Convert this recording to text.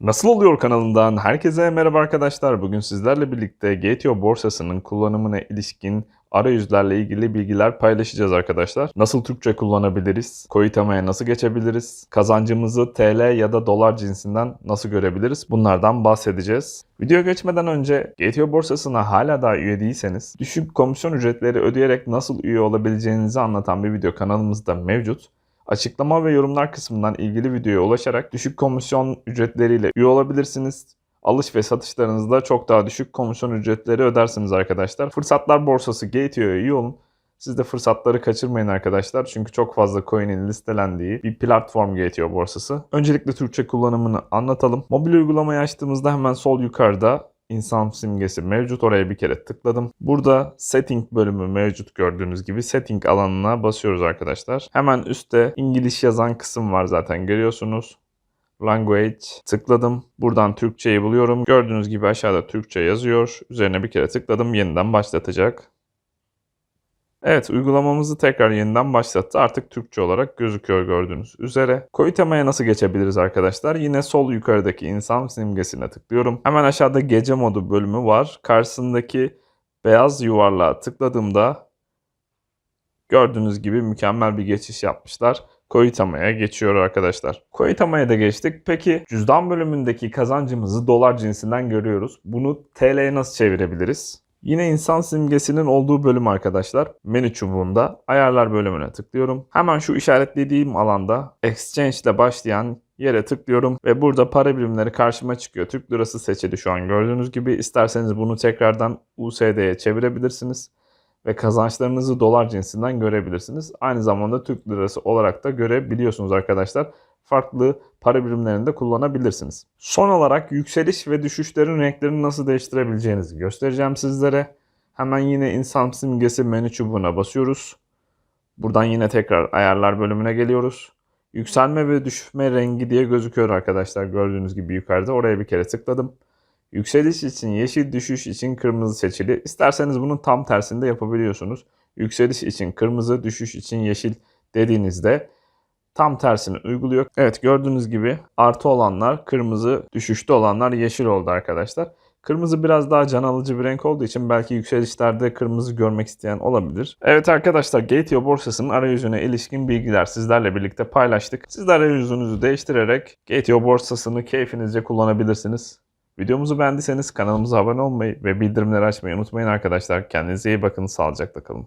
Nasıl oluyor kanalından herkese merhaba arkadaşlar. Bugün sizlerle birlikte GTO borsasının kullanımına ilişkin arayüzlerle ilgili bilgiler paylaşacağız arkadaşlar. Nasıl Türkçe kullanabiliriz? Koitama'ya nasıl geçebiliriz? Kazancımızı TL ya da dolar cinsinden nasıl görebiliriz? Bunlardan bahsedeceğiz. Video geçmeden önce GTO borsasına hala daha üye değilseniz düşük komisyon ücretleri ödeyerek nasıl üye olabileceğinizi anlatan bir video kanalımızda mevcut. Açıklama ve yorumlar kısmından ilgili videoya ulaşarak düşük komisyon ücretleriyle üye olabilirsiniz. Alış ve satışlarınızda çok daha düşük komisyon ücretleri ödersiniz arkadaşlar. Fırsatlar borsası Gateo'ya üye olun. Siz de fırsatları kaçırmayın arkadaşlar. Çünkü çok fazla coin'in listelendiği bir platform Gateo borsası. Öncelikle Türkçe kullanımını anlatalım. Mobil uygulamayı açtığımızda hemen sol yukarıda insan simgesi mevcut. Oraya bir kere tıkladım. Burada setting bölümü mevcut gördüğünüz gibi. Setting alanına basıyoruz arkadaşlar. Hemen üstte İngiliz yazan kısım var zaten görüyorsunuz. Language tıkladım. Buradan Türkçeyi buluyorum. Gördüğünüz gibi aşağıda Türkçe yazıyor. Üzerine bir kere tıkladım. Yeniden başlatacak. Evet uygulamamızı tekrar yeniden başlattı. Artık Türkçe olarak gözüküyor gördüğünüz üzere. Koitama'ya nasıl geçebiliriz arkadaşlar? Yine sol yukarıdaki insan simgesine tıklıyorum. Hemen aşağıda gece modu bölümü var. Karşısındaki beyaz yuvarlığa tıkladığımda gördüğünüz gibi mükemmel bir geçiş yapmışlar. Koitama'ya geçiyor arkadaşlar. Koitama'ya da geçtik. Peki cüzdan bölümündeki kazancımızı dolar cinsinden görüyoruz. Bunu TL'ye nasıl çevirebiliriz? Yine insan simgesinin olduğu bölüm arkadaşlar. Menü çubuğunda ayarlar bölümüne tıklıyorum. Hemen şu işaretlediğim alanda exchange ile başlayan yere tıklıyorum ve burada para birimleri karşıma çıkıyor. Türk lirası seçili şu an gördüğünüz gibi. İsterseniz bunu tekrardan USD'ye çevirebilirsiniz ve kazançlarınızı dolar cinsinden görebilirsiniz. Aynı zamanda Türk lirası olarak da görebiliyorsunuz arkadaşlar. Farklı para birimlerini de kullanabilirsiniz. Son olarak yükseliş ve düşüşlerin renklerini nasıl değiştirebileceğinizi göstereceğim sizlere. Hemen yine insan simgesi menü çubuğuna basıyoruz. Buradan yine tekrar ayarlar bölümüne geliyoruz. Yükselme ve düşme rengi diye gözüküyor arkadaşlar gördüğünüz gibi yukarıda. Oraya bir kere tıkladım. Yükseliş için yeşil, düşüş için kırmızı seçili. İsterseniz bunun tam tersini de yapabiliyorsunuz. Yükseliş için kırmızı, düşüş için yeşil dediğinizde tam tersini uyguluyor. Evet gördüğünüz gibi artı olanlar kırmızı, düşüşte olanlar yeşil oldu arkadaşlar. Kırmızı biraz daha can alıcı bir renk olduğu için belki yükselişlerde kırmızı görmek isteyen olabilir. Evet arkadaşlar Gateo borsasının arayüzüne ilişkin bilgiler sizlerle birlikte paylaştık. Siz de arayüzünüzü değiştirerek Gateo borsasını keyfinizce kullanabilirsiniz. Videomuzu beğendiyseniz kanalımıza abone olmayı ve bildirimleri açmayı unutmayın arkadaşlar. Kendinize iyi bakın, sağlıcakla kalın.